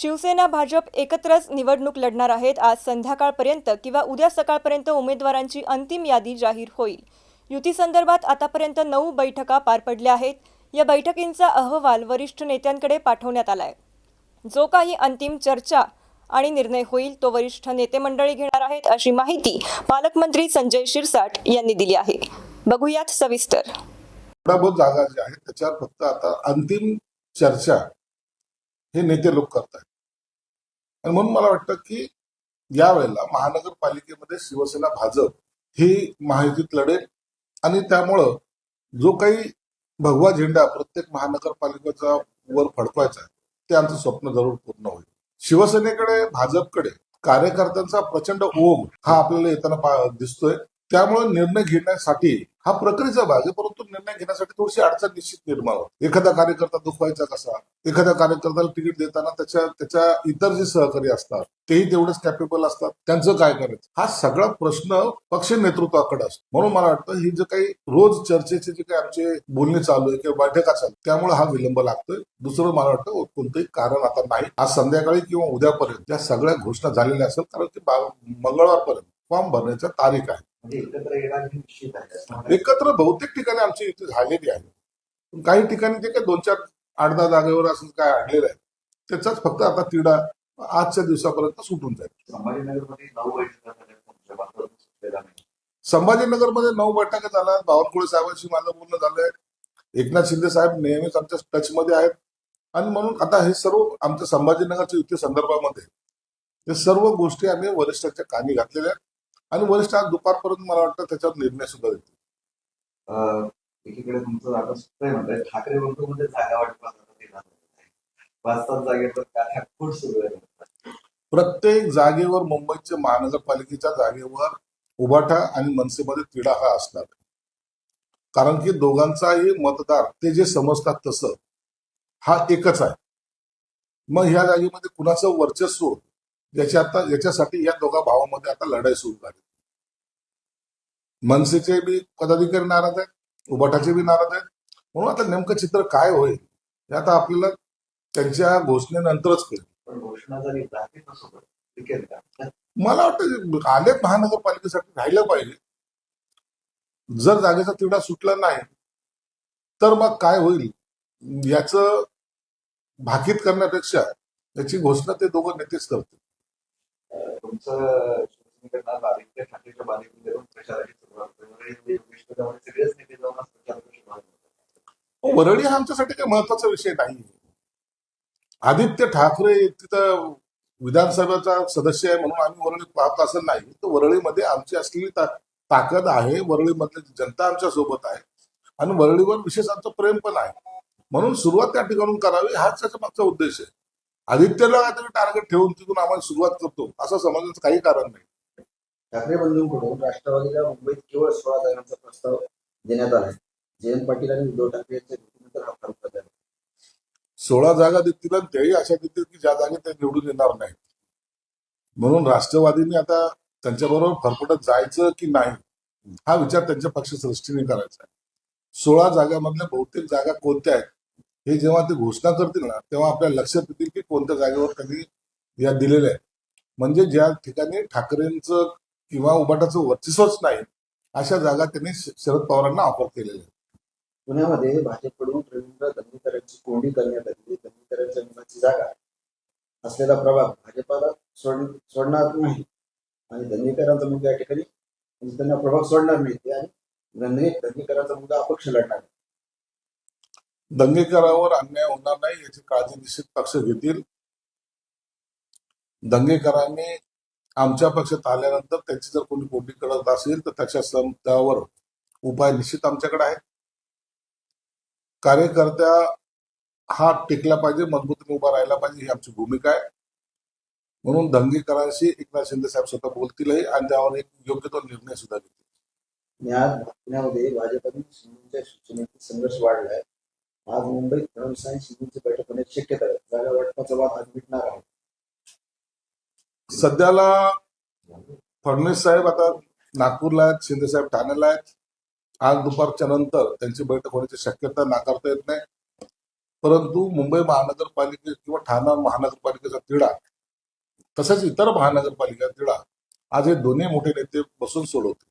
शिवसेना भाजप एकत्रच निवडणूक लढणार आहेत. आज संध्याकाळपर्यंत किंवा उद्या सकाळपर्यंत उमेदवारांची अंतिम यादी जाहीर होईल. युतीसंदर्भात आतापर्यंत नऊ बैठका पार पडल्या आहेत. या बैठकींचा अहवाल वरिष्ठ नेत्यांकडे पाठवण्यात आलाय. जो काही अंतिम चर्चा आणि निर्णय होईल तो वरिष्ठ नेते मंडळी घेणार आहेत अशी माहिती पालकमंत्री संजय शिरसाट यांनी दिली आहे. बघूयात सविस्तर. जागा ज्या आहेत त्याच्यावर फक्त आता अंतिम चर्चा हे नेते लोक करतात आणि म्हणून मला वाटतं की यावेळेला महानगरपालिकेमध्ये शिवसेना भाजप ही महायुतीत लढेल. आणि त्यामुळं जो काही भगवा झेंडा प्रत्येक महानगरपालिकेचा वर फडकवायचा आहे ते आमचं स्वप्न जरूर पूर्ण होईल. शिवसेनेकडे भाजपकडे कार्यकर्त्यांचा प्रचंड ओघ हा आपल्याला येताना दिसतोय. त्यामुळे निर्णय घेण्यासाठी हा प्रक्रियेचा भाग आहे परंतु निर्णय घेण्यासाठी थोडीशी अडचण निश्चित निर्माण होते. एखादा कार्यकर्ता दुखवायचा कसा? एखाद्या कार्यकर्त्याला तिकीट देताना त्याच्या त्याच्या इतर जे सहकारी असतात तेही तेवढेच कॅपेबल असतात. त्यांचं काय करायचं? हा सगळा प्रश्न पक्ष नेतृत्वाकडे असतो. म्हणून मला वाटतं ही जे काही रोज चर्चेचे जे काही आमचे बोलणे चालू आहे किंवा बैठका चालू त्यामुळे हा विलंब लागतोय. दुसरं मला वाटतं कोणतंही कारण आता नाही. आज संध्याकाळी किंवा उद्यापर्यंत या सगळ्या घोषणा झालेल्या असेल कारण की मंगळवारपर्यंत फॉर्म भरण्याची तारीख आहे. एकत्र म्हणायचं. एकत्र बहुतेक ठिकाणी आमची युती झालेली आहे. पण काही ठिकाणी ते काय दोन चार आठ दहा जागेवर असं काय अडलेलं आहे त्याचाच फक्त आता तिढा आजच्या दिवसापर्यंत सुटून जाईल. संभाजीनगरमध्ये नऊ बैठका झाल्या बावनकुळे साहेबांशी माझं बोलणं झालंय. एकनाथ शिंदे साहेब नेहमीच आमच्या टचमध्ये आहेत. आणि म्हणून आता हे सर्व आमच्या संभाजीनगरच्या युती संदर्भामध्ये हे सर्व गोष्टी आम्ही वरिष्ठांच्या कानी घातलेल्या आहेत. आणि वरिष्ठ आज दुपारपर्यंत मला वाटतं त्याच्यावर निर्णय सुद्धा देतील. अं, एकीकडे तुमचं आता सुटतंय म्हणताय ठाकरे बंधूमध्ये जागा नाही. पाच सात जागेवर काय फूट सुरू आहे प्रत्येक जागेवर मुंबईच्या महानगरपालिकेच्या जागेवर उभाठा आणि मनसेमध्ये तिढा हा असणार. कारण की दोघांचाही मतदार ते जे समजतात तसं हा एकच आहे. मग ह्या जागेमध्ये कुणाचं वर्चस्व याच्या आता याच्यासाठी या दोघा भावामध्ये आता लढाई सुरू झाली. मनसेचे बी पदाधिकारी नाराज आहेत उभाटाचे बी नाराज आहेत. म्हणून आता नेमकं चित्र काय होईल हे आता आपल्याला त्यांच्या घोषणेनंतरच कळेल. मला वाटतं आले महानगरपालिकेसाठी राहिलं पाहिजे. जर जागेचा तिढा सुटला नाही तर मग काय होईल? याचं भाकीत करण्यापेक्षा याची घोषणा ते दोघं नेतेच करतील. तुमचं आदित्य ठाकरेच्या प्रचाराची सुरुवात वरळी, सगळेच नेते जाऊन सुरुवात वरळी हा आमच्यासाठी काही महत्त्वाचा विषय नाही आदित्य ठाकरे तिथं विधानसभेचा सदस्य आहे म्हणून आम्ही वरळी पाहत असं नाही तर वरळीमध्ये आमची असलेली ताकद आहे. वरळीमधली जनता आमच्यासोबत आहे. आणि वरळीवर विशेष आमचं प्रेम पण आहे. म्हणून सुरुवात त्या ठिकाणून करावी हाच त्याचा मागचा उद्देश आहे. आदित्यला काहीतरी टार्गेट ठेवून तिथून आम्हाला सुरुवात करतो. असं समजण्याचं काही कारण नाही. ठाकरे बंधूंकडून राष्ट्रवादीला मुंबईत केवळ सोळा जागांचा प्रस्ताव देण्यात आला जयंत पाटील आणि उद्धव ठाकरे यांच्या भेटीनंतर हा फरक झाला. सोळा जागा देतील आणि तेही अशा देतील की ज्या जागी ते निवडून येणार नाही म्हणून राष्ट्रवादीने आता त्यांच्याबरोबर फरफटत जायचं की नाही हा विचार त्यांच्या पक्ष सृष्टीने करायचा आहे. सोळा जागामधल्या बहुतेक जागा कोणत्या आहेत? हे जेव्हा ते घोषणा करतील ना तेव्हा आपल्या लक्षात येतील की कोणत्या जागेवर त्यांनी या दिलेल्या आहेत म्हणजे ज्या ठिकाणी ठाकरेंचं किंवा उबाटाचं वर्चस्वच नाही अशा जागा त्यांनी श- शरद पवारांना ऑफर केलेल्या आहेत. पुण्यामध्ये भाजपकडून रवींद्र दंगेकरांची कोंडी करण्यात आली दंगेकरांच्या मुलाची जागा असलेला प्रभाग भाजपाला सोड सोडणार नाही. आणि दंगेकरांचा मुलगा या ठिकाणी म्हणजे त्यांना प्रभाग सोडणार नाही. आणि दंगे मुलगा अपक्ष लढणार दंगेकरावर अन्याय होणार नाही याची काळजी निश्चित पक्ष घेतील. दंगेकरांनी आमच्या पक्षात आल्यानंतर त्यांची जर कोणी कोंडी करत असेल तर त्याच्या सं- त्यावर उपाय निश्चित आमच्याकडे आहेत. कार्यकर्त्या हा टिकला पाहिजे मजबूतीने उभा राहिला पाहिजे ही आमची भूमिका आहे. म्हणून दंगेकरांशी एकनाथ शिंदे साहेब स्वतः बोलतीलही आणि त्यावर एक योग्य तो निर्णय सुद्धा घेतील. आणि आज पुण्यामध्ये भाजप सूचनेतील संघर्ष वाढलाय. आज मुंबईत फडणवीस शिंदेची बैठक होण्याची शक्यता आहे. जागा वाटपाचा वाद आज मिटणार आहे. सध्याला फडणवीस साहेब आता नागपूरला आहेत शिंदे साहेब ठाण्याला आहेत. आज दुपारच्या नंतर त्यांची बैठक होण्याची शक्यता नाकारता येत नाही. परंतु मुंबई महानगरपालिके किंवा ठाणा महानगरपालिकेचा तिढा तसेच इतर महानगरपालिका तिढा आज हे दोन्ही मोठे नेते बसून सोडवतील.